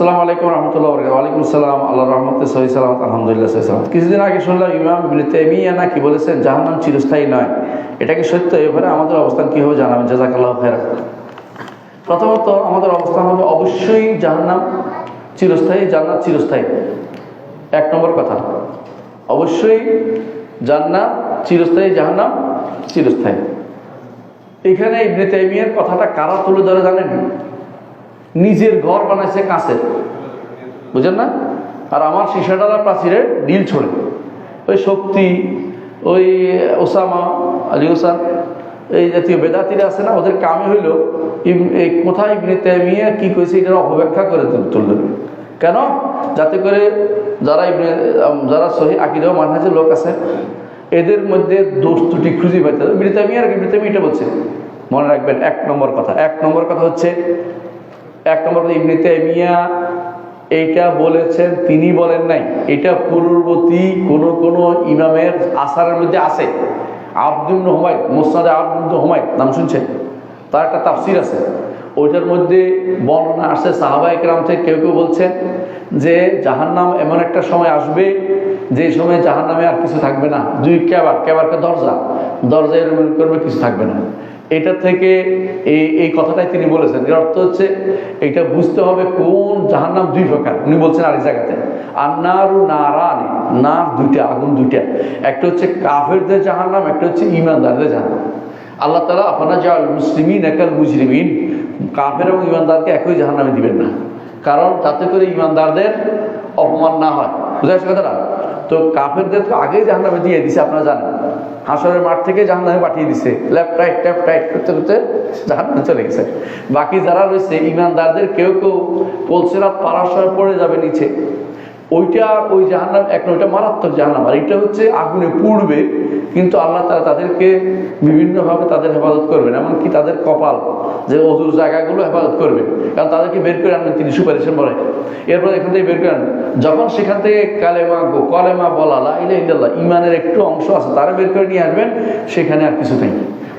আসসালামু আলাইকুম রহমতুল্লাহ ওয়ালাইকুম আসসালাম আল্লাহ রহমতে সহি সালাম আলহামদুলিল্লাহ সহি সালাম কিছুদিন আগে শুনলাম ইমাম ইবনে তাইমিয়া নাকি বলেছেন, জাহান্নাম চিরস্থায়ী নয়। এটা কি সত্য? এবারে আমাদের অবস্থান কী হবে জানাবেন? জাজাকাল্লাহ খের প্রথমত আমাদের অবস্থান হবে অবশ্যই জাহান্নাম চিরস্থায়ী, জান্নাত চিরস্থায়ী। এক নম্বর কথা, অবশ্যই জান্নাত চিরস্থায়ী, জাহান্নাম চিরস্থায়ী। এখানে ইবনে তাইমিয়ার কথাটা কারা তুলে ধরে জানেন? নিজের ঘর বানাইছে কাঁচের বুঝেন না? আর আমার শিশাডালা প্রাচীরে ডিল ছড়ে। ওই শক্তি, ওই ওসামা, আলী হোসান এই জাতীয় বেদাতিরা আছে না, ওদের কামে হইল কোথায় ইবনে তাইমিয়া কি কইছে এটার অপব্যাখ্যা করে তুল- তুললেন কেন? যাতে করে যারা ইবনে যারা সহি আকিদাও মানহাজের লোক আছে, এদের মধ্যে দোষ ত্রুটি খুঁজে পাইতে ইবনে তাইমিয়া আর ইবনে তাইমিয়া এটা বলছে। মনে রাখবেন, এক নম্বর কথা। এক নম্বর কথা হচ্ছে এক নম্বর কথা ইবনে তাইমিয়া এইটা বলেছেন, তিনি বলেন নাই। এটা পূর্ববর্তী কোন কোন ইমামের আসারের মধ্যে আছে। আব্দুল হুমায়দ মোসাদে আব্দুল হুমায়দ, নাম শুনছেন? তার একটা তাফসির আছে। ওইটার মধ্যে বর্ণনা আসছে সাহাবা একরাম থেকে কেউ কেউ বলছেন যে জাহান্নাম এমন একটা সময় আসবে, যে সময় জাহান্নামে আর কিছু থাকবে না। দুই ক্যাবার ক্যাবারকে দরজা। দরজা এরকম করবে কিছু থাকবে না। এটা থেকে এই এই কথাটাই তিনি বলেছেন। এর অর্থ হচ্ছে, এটা বুঝতে হবে কোন জাহান্নাম দুই প্রকার। উনি বলছেন আরেক জায়গাতে, আন্নারু নারানি, নার দুইটা, আগুন দুইটা। একটা হচ্ছে কাফেরদের জাহান্নাম, একটা হচ্ছে ইমানদারদের জাহান্নাম। আল্লাহ তালা আপনারা যা মুসলিমিন একাল মুজরিমিন। কাফের এবং ইমানদারকে একই জাহান্নামে দিবেন না। কারণ তাতে করে ইমানদারদের অপমান না হয়। বুঝা যাচ্ছে কথাটা? তো কাফেরদের তো আগেই জাহান্নামে দিয়ে দিছে, আপনারা জানেন। হাসরের মাঠ থেকে জাহান্নামে পাঠিয়ে দিছে। লেফট রাইট লেফট রাইট করতে করতে জাহান্নামে চলে গেছে। বাকি যারা রয়েছে, ইমানদারদের কেউ কেউ পলসেরাত পাড়ার সময় পড়ে যাবে নিচে। ওইটা ওই জাহান্নাম, এক ওইটা মারাত্মক জাহান্নাম। আর এটা হচ্ছে আগুনে পুড়বে, কিন্তু আল্লাহ তারা তাদেরকে বিভিন্নভাবে তাদের হেফাজত করবেন। এমনকি তাদের কপাল, যে অজুর জায়গাগুলো হেফাজত করবেন কারণ তাদেরকে বের করে আনবেন, তিনি সুপারিশের পরে এরপর এখান থেকে বের করে আনবেন। যখন সেখান থেকে কালেমা গো, কলেমা বলা ইলা ইমানের একটু অংশ আছে, তারা বের করে নিয়ে আসবেন, সেখানে আর কিছু নেই।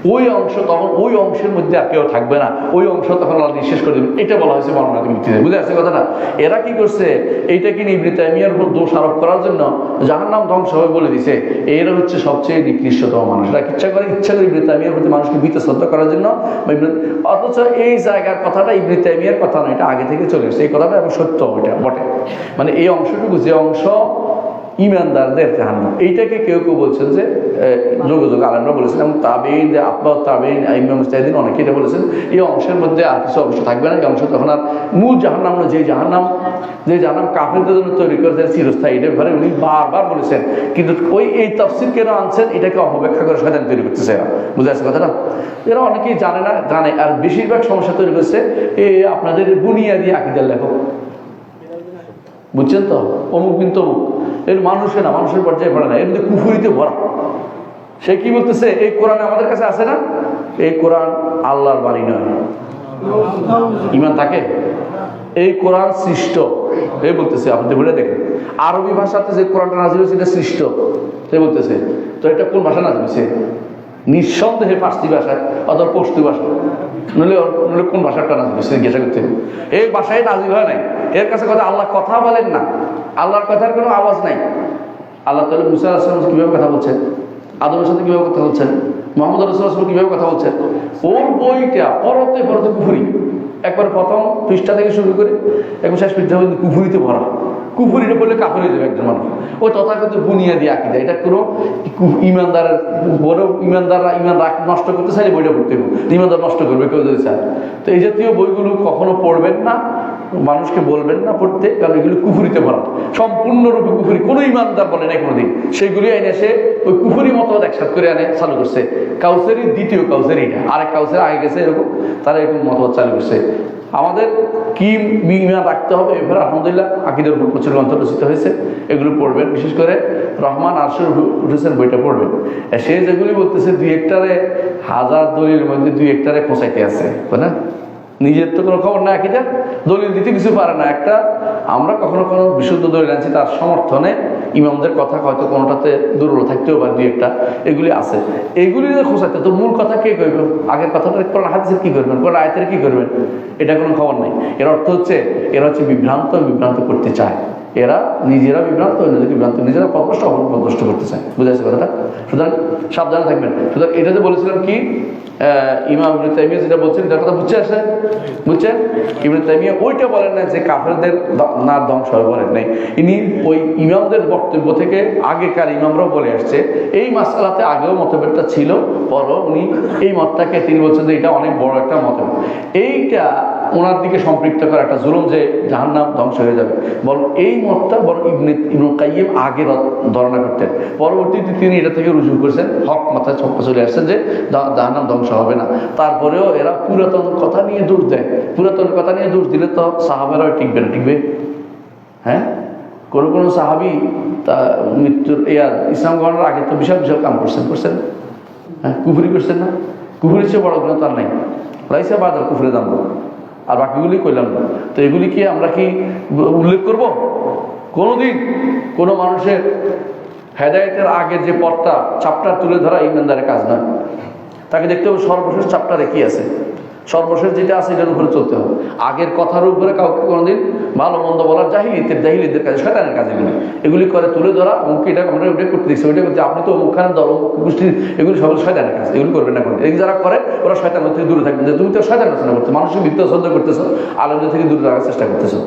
ওই অংশ তখন ওই অংশের মধ্যে আর কেউ থাকবে না। ওই অংশ তখন আল্লাহ নিঃশেষ করে দেবেন। এটা বলা হয়েছে বর্ণনা মুক্তিতে বুঝে আসছে কথাটা? এরা কি করছে? এইটাকে নিয়ে ইবনে তাইমিয়ার উপর দোষ আরোপ করার জন্য জাহান্নাম ধ্বংস হবে বলে দিছে? এরা হচ্ছে সবচেয়ে নিকৃষ্টতম মানুষ। এরা ইচ্ছা করে ইচ্ছা করে ইবনে তাইমিয়ার প্রতি মানুষকে ভীত শ্রদ্ধা করার জন্য অথচ এই জায়গার কথাটা ইবনে তাইমিয়ার কথা নয় এটা আগে থেকে চলে এসেছে। এই কথাটা এবং সত্য ওইটা বটে। মানে এই অংশটুকু, যে অংশ ইমানদারদের জাহান্নাম। এইটাকে কেউ কেউ বলছেন যে যোগ যোগ আলমরা বলেছেন এবং তাবেইন আব্বা তাবেইন ইমাম মুস্তাহিদিন অনেকে এটা বলেছেন। এই অংশের মধ্যে আর কিছু অংশ থাকবে না, এই অংশ তখন আর মূল জাহান্নাম যে জাহান্নাম যে জাহান্নাম কাফেরদের জন্য তৈরি করেছেন চিরস্থায়ী। এটার ঘরে উনি বারবার বলেছেন। কিন্তু ওই, এই তফসিল কেন আনছেন, এটাকে অপব্যাখ্যা করে শয়তান তৈরি করতেছে এরা। বুঝে আসছে কথাটা? এরা অনেকেই জানে না, জানে। আর বেশিরভাগ সমস্যা তৈরি করছে এই আপনাদের বুনিয়াদি আকিদার লেখক। বুঝছেন তো? অমুক বিন তমুক। এর মানুষে না, মানুষের পর্যায়ে পড়ে না। এর মধ্যে কুফুরিতে ভরা। সে কি বলতেছে? এই কোরআন আমাদের কাছে আছে না? এই কোরআন আল্লাহর বাণী নয়। ইমান থাকে? এই কোরআন সৃষ্ট। এই বলতেছে, আপনি বলে দেখেন। আরবি ভাষাতে যে কোরআনটা নাজিল হয়েছে, এটা সৃষ্ট। সে বলতেছে, তো এটা কোন ভাষা নাজিল হয়েছে? নিঃসন্দেহে পার্সি ভাষায় অথবা পশ্তু ভাষা। নইলে নইলে কোন ভাষাটা নাজিল হয়েছে? জিজ্ঞাসা করতে এই ভাষায় নাজিল হয় নাই। এর কাছে কথা আল্লাহ কথা বলেন না। আল্লাহর কথার কোনো আওয়াজ নাই। আল্লাহ তাহলে মুসা আসলাম কীভাবে কথা বলছেন? আদমের সাথে কীভাবে কথা বলছেন? মোহাম্মদ রসুল্লাহ কীভাবে কথা বলছেন? ওর বইটা পরতে পরতে কুফুরি। একবার প্রথম পৃষ্ঠা থেকে শুরু করে, একবার শেষ পৃষ্ঠা পর্যন্ত কুফুরিতে ভরা। কুফুরিটা বললে কাপড় হয়ে যাবে একজন মানুষ। ওই তথাগত বুনিয়া দিয়ে এটা কোনো ইমানদারের বড় ইমানদাররা ইমান নষ্ট করতে চাইলে বইটা পড়তে হবে। ইমানদার নষ্ট করবে, কেউ যদি চায়। তো এই জাতীয় বইগুলো কখনো পড়বেন না। মানুষকে বলবেন না পড়তে, কারণ এগুলো কুফুরিতে ভরা। সম্পূর্ণরূপে কুফুরি, কোনো ইমানদার বলে নাই কোনোদিন। সেইগুলি এনে এসে ওই কুফুরি মতো একসাথে করে আনে, চালু করছে। কাউসারি দ্বিতীয় কাউসারি আরেক কাউসারি আগে গেছে এরকম, তারা এরকম মতবাদ চালু করছে। আমাদের কি ইমান রাখতে হবে এবার আলহামদুলিল্লাহ আকিদের উপর প্রচুর গ্রন্থ রচিত হয়েছে, এগুলো পড়বেন। বিশেষ করে রহমান আরশুর উঠেছেন বইটা পড়বেন। সে যেগুলি বলতেছে দুই একটারে হাজার দলির মধ্যে দুই একটারে খোঁচাইতে আছে, তাই না? নিজের তো কোনো খবর না একইটা দলিল দিতে কিছু পারে না। একটা, আমরা কখনো কোনো বিশুদ্ধ দলিল আনছি, তার সমর্থনে ইমামদের কথা হয়তো কোনোটাতে দুর্বল থাকতেও পারে, দুই একটা। এগুলি আছে। এগুলি খোঁচাতে তো মূল কথা কে করবে আগের কথাটা কোন হাদিসের কি করবেন? কোন আয়তের কি করবেন? এটা কোনো খবর নেই। এর অর্থ হচ্ছে, এরা হচ্ছে বিভ্রান্ত বিভ্রান্ত করতে চায়। এরা নিজেরা বিভ্রান্ত অন্যদের বিভ্রান্ত নিজেরা পদষ্ট অপর পদষ্ট করতে চায়। বুঝে আসছে কথাটা? সুতরাং সাবধানে থাকবেন। সুতরাং এটা যে বলেছিলাম কি ইমাম ইবনে তাইমিয়া যেটা বলছেন, এটার কথা বুঝছে আসে? বুঝছেন ইবনে তাইমিয়া ওইটা বলেন না যে কাফেরদের না, ধ্বংস হবে বলেন নাই। ইনি ওই ইমামদের বক্তব্য থেকে আগেকার ইমামরাও বলে আসছে, এই মাসালাতে আগেও মতভেদটা ছিল, পরও উনি এই মতটাকে তিনি বলছেন যে এটা অনেক বড় একটা মতভেদ। এইটা ওনার দিকে সম্পৃক্ত করা একটা জুলুম যে জাহান্নাম ধ্বংস হয়ে যাবে। বরং এই মতটা বরং ইবনে ইবনে কাইয়িম আগে ধারণা করতেন। পরবর্তীতে তিনি এটা থেকে রুজু করেছেন, হক মাথায় ছক্কা চলে আসছেন যে জাহান্নাম ধ্বংস হবে না। তারপরেও এরা পুরাতন কথা নিয়ে দোষ দেয়। পুরাতন কথা নিয়ে দোষ দিলে তো সাহাবেরাও টিকবে না, টিকবে? হ্যাঁ? কোনো কোনো সাহাবি তা মৃত্যুর ইয়া, ইসলাম গ্রহণের আগে তো বিশাল বিশাল কাম করছেন করছেন হ্যাঁ কুফুরি করছেন না? কুফুরির চেয়ে বড় গুণ তার নাই। লাইসা বাজার কুফুরে দাম আর বাকিগুলি কইলাম না। তো এগুলি কি আমরা কি উল্লেখ করব? কোনোদিন কোনো মানুষের হেদায়তের আগে যে পথটা চাপটার তুলে ধরা ইমানদারের কাজ নয়। তাকে দেখতে হবে সর্বশেষ চাপটারে কি আছে। সর্বশেষ যেটা আছে এটার উপরে চলতে হবে। আগের কথার উপরে কাউকে কোনোদিন ভালো মন্দ বলার জাহিলিদের জাহিলিদের কাজে, শয়তানের কাজ এগুলি। এগুলি করে তুলে ধরা অমুক এটা আমরা ওইটা করতে দিচ্ছি ওইটা করতে আপনি তো অমুকখানে দল অমুক গোষ্ঠীর এগুলি সব শয়তানের কাজ। এগুলি করবেন না করবেন যারা করে, ওরা শয়তান থেকে দূরে থাকবেন। যে তুমি তো শয়তান রচনা করছ মানুষের বিত্ত শ্রদ্ধা করতেছো, আলমদের থেকে দূরে রাখার চেষ্টা করতেছো।